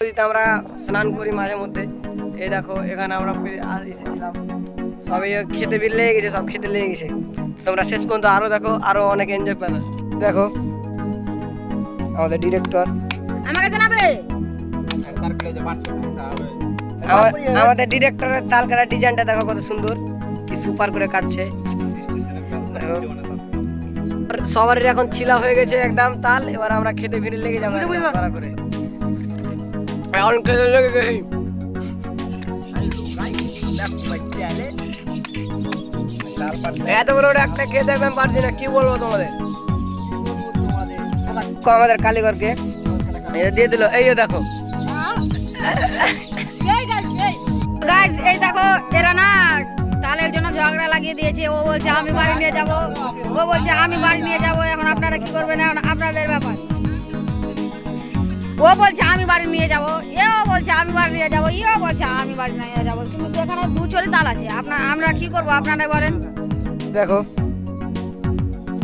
নদীতে আমরা স্নান করি মাঝে মধ্যে। এই দেখো এখানে আমরা ফিরে আ- এসেছিলাম। সবাই খেতে বিল লেগে গেছে সব খেতে লেগে গেছে। তোমরা শেষ পর্যন্ত আরও দেখো আরও অনেক এনজয় পাবে দেখো আমাদের ডিরেক্টর আমাকে জানাবে? আমাদের ডিরেক্টরের তাল কাটা ডিজাইনটা দেখো কত সুন্দর কি সুপার করে কাটছে। সবারই এখন ছিলা হয়ে গেছে একদম তাল এবার আমরা খেতে ফিরে লেগে যাব করে। খেতে লেগে গেছি এত বড় একটা খেয়ে দেখবেন পারছি কি বলব তোমাদের আমাদের কালীগরকে দিয়ে দিল এই দেখো গাইজ এই দেখো, এরা না তালের জন্য ঝগড়া লাগিয়ে দিয়েছে। ও বলছে, আমি বাড়ি নিয়ে যাব। ও বলছে, আমি বাড়ি নিয়ে যাব। এখন আপনারা কি করবেন? এখন আপনাদের ব্যাপার। ও বলছে আমি বাড়ি নিয়ে যাব। এও বলছে আমি বাড়ি নিয়ে যাব। ইও বলছে আমি বাড়ি নিয়ে যাব। কিন্তু সেখানে দু চরি তাল আছে। আপনার আমরা কি করব আপনারা বলেন। দেখো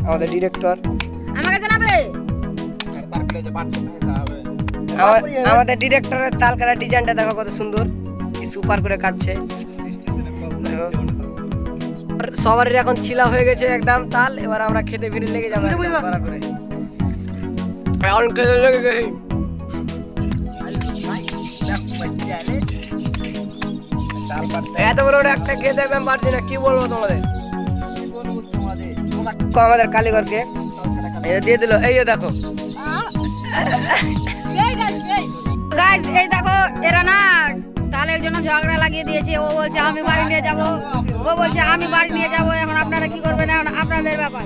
আমাদের ডিরেক্টর আমাকে জানাবে? আমাদের ডিরেক্টরের তাল কাটা ডিজাইনটা দেখো কত সুন্দর। কি সুপার করে কাটছে। সবারই এখন ছিলা হয়ে গেছে একদম তাল এবার আমরা খেতে ফিরে লেগে যাব করে। একটা কি বলব তোমাদের? আমাদের কালীগরকে দিয়ে দিল, এই দেখো। এই দেখো, এরা না তালের জন্য ঝগড়া লাগিয়ে দিয়েছে। ও বলছে, আমি বাড়ি নিয়ে যাব। ও বলছে, আমি বাড়ি নিয়ে যাব। এখন আপনারা কি করবেন? এখন আপনাদের ব্যাপার।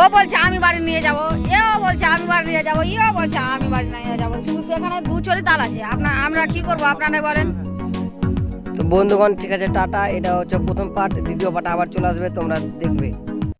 ও বলছে, আমি বাড়ি নিয়ে যাব। এও বলছে, আমি বাড়ি নিয়ে যাব। ইও বলছে, আমি বাড়ি নিয়ে যাব। কিন্তু সেখানে দু চরি তাল আছে। আপনার, আমরা কি করব আপনারা বলেন। বন্ধুগণ, ঠিক আছে, টাটা। এটা হচ্ছে প্রথম পার্ট দ্বিতীয় পার্ট আবার চলে আসবে, তোমরা দেখবে।